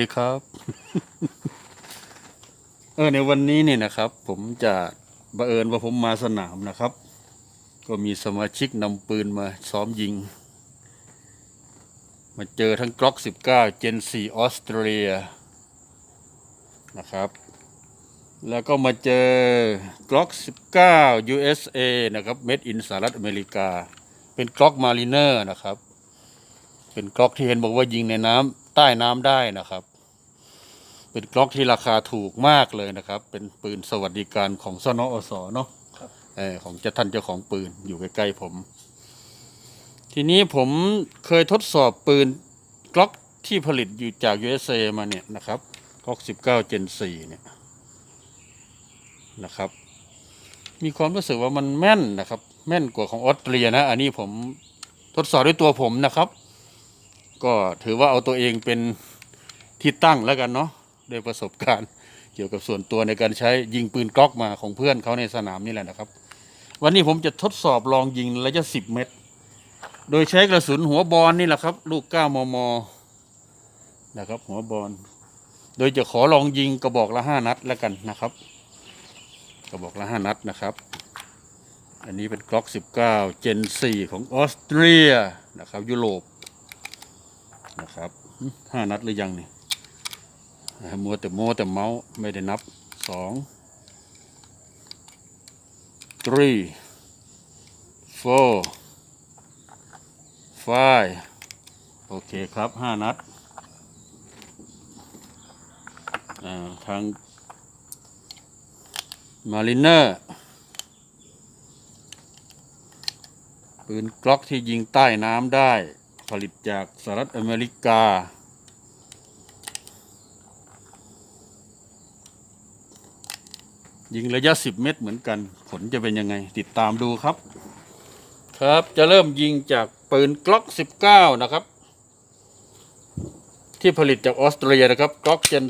ดีครับ เออในวันนี้เนี่ยนะครับ ผมจะบังเอิญว่าผมมาสนามนะครับ ก็มีสมาชิกนำปืนมาซ้อมยิง มาเจอทั้งกล็อก 19 Gen 4ออสเตรเลียนะครับ แล้วก็มาเจอกล็อก 19 USA นะครับ Made in สหรัฐอเมริกา เป็นกล็อกมารีเนอร์นะครับ เป็นกล็อกที่เห็นบอกว่ายิงในน้ำ ใต้น้ำได้นะครับ เป็นกล็อกที่ราคาถูกมากเลยนะครับ เป็นปืนสวัสดิการของสนอสเนาะเออของเจ้าท่านเจ้าของปืนอยู่ใกล้ๆผม ทีนี้ผมเคยทดสอบปืนกล็อกที่ผลิตอยู่จาก USA มาเนี่ยนะครับกล็อก19 Gen 4เนี่ยนะครับ มีความรู้สึกว่ามันแม่นนะครับ แม่นกว่าของออสเตรียนะ อันนี้ผมทดสอบด้วยตัวผมนะครับ ก็ถือว่าเอาตัวเองเป็นที่ตั้งแล้วกันเนาะด้วยประสบการณ์เกี่ยวกับส่วนตัวในการใช้ยิงปืนกล็อกมาของเพื่อนเขาในสนามนี่แหละนะครับ วันนี้ผมจะทดสอบลองยิงระยะ 10 เมตร โดยใช้กระสุนหัวบอลนี่แหละครับ ลูก 9 มม นะครับ หัวบอลโดยจะขอลองยิงกระบอกละ 5 นัดแล้วกันนะครับ กระบอกละ 5 นัดนะครับ อันนี้เป็นกล็อก 19 Gen 4ของออสเตรียนะครับยุโรป นะครับห้านัดหรือยังนี่มัวแต่โมวแต่เมาส์ไม่ได้นับสอง three four five โอเคครับห้านัดาทางมาริเนอร์ปืนกล็อกที่ยิงใต้น้ำได้ ผลิตจากสหรัฐอเมริกา ยิงระยะ 10 เมตรเหมือนกัน ผลจะเป็นยังไง ติดตามดูครับ ครับจะเริ่มยิงจากปืนกล็อก 19 นะครับ ที่ผลิตจากออสเตรเลียนะครับกล็อกเจน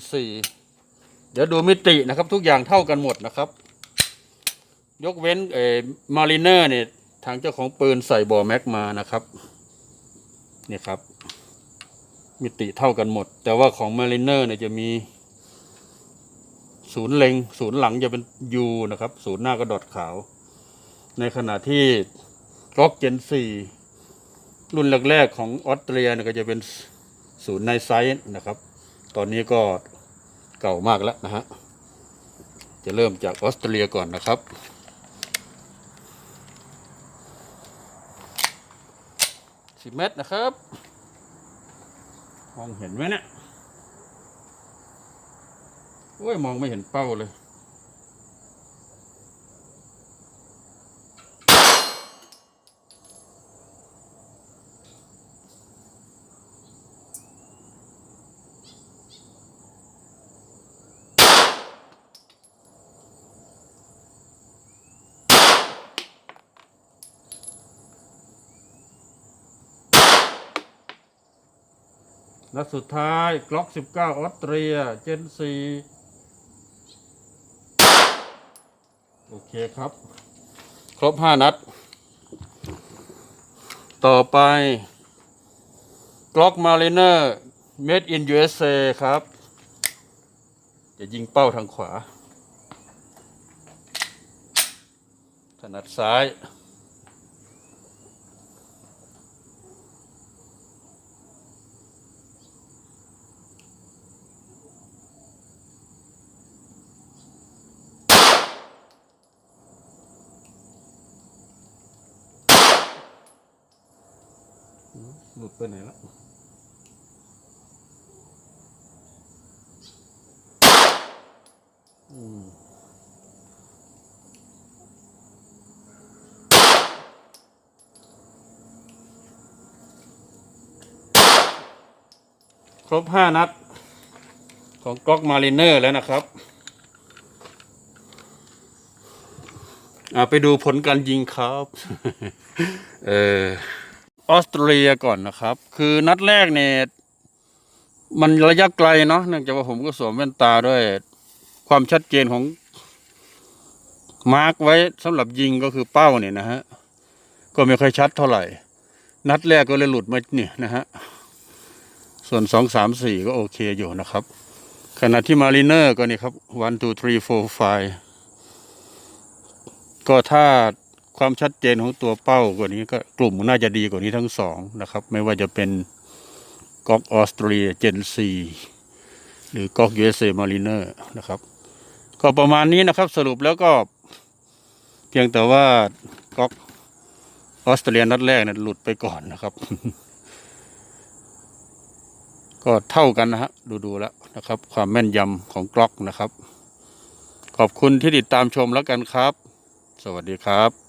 4เดี๋ยวดูมิตินะครับ ทุกอย่างเท่ากันหมดนะครับ ยกเว้นเอมารีเนอร์เนี่ยทางเจ้าของปืนใส่บอแม็กมานะครับ เนี่ยครับ มิติเท่ากันหมด แต่ว่าของมารีเนอร์เนี่ยจะมี ศูนย์เล็ง ศูนย์หลังจะเป็น U นะครับ ศูนย์หน้าก็ดอทขาว ในขณะที่ล็อกเจน4รุ่นแรกๆของออสเตรียเนี่ยก็จะเป็นศูนย์ในไซส์นะครับ ตอนนี้ก็เก่ามากแล้วนะฮะ จะเริ่มจากออสเตรเลียก่อนนะครับ สิบเมตรนะครับมองเห็นไหมเนี่ยโอ้ยมองไม่เห็นเป้าเลย และสุดท้ายกล็อก 19 ออสเตรีย เจน4โอเคครับ ครบ 5 นัด ต่อไป กล็อกมา r เนอร์ made in USA ครับ จะยิงเป้าทางขวา ถนัดซ้าย หลุดไปไหนแล้วอืมครบห้านัด ของกล็อกมาริเนอร์แล้วนะครับอ่าไปดูผลการยิงครับ เออ ออสเตรเลียก่อนนะครับ คือนัดแรกเนี่ยมันระยะไกลเนาะเนื่องจากว่าผมก็สวมแว่นตาด้วย ความชัดเจนของมาร์กไว้สำหรับยิงก็คือเป้าเนี่ยนะฮะก็ไม่ค่อยชัดเท่าไหร่ นัดแรกก็เลยหลุดมาเนี่ยนะฮะส่วนสองสามสี่ก็โอเคอยู่นะครับ ขณะที่มารีเนอร์ก็นี่ครับ one two three four five ก็ถ้า ความชัดเจนของตัวเป้ากว่านี้ก็กลุ่มน่าจะดีกว่านี้ทั้งสองนะครับ ไม่ว่าจะเป็นก๊อกออสเตรียเจนซีหรือก๊อก USA Mariner นะครับ ก็ประมาณนี้นะครับสรุปแล้วก็ เพียงแต่ว่าก๊อกออสเตรเลียนัดแรกเนี่ยหลุดไปก่อนนะครับ ก็เท่ากันนะฮะดูๆแล้วนะครับ ความแม่นยำของกล็อกนะครับ ขอบคุณที่ติดตามชมแล้วกันครับ สวัสดีครับ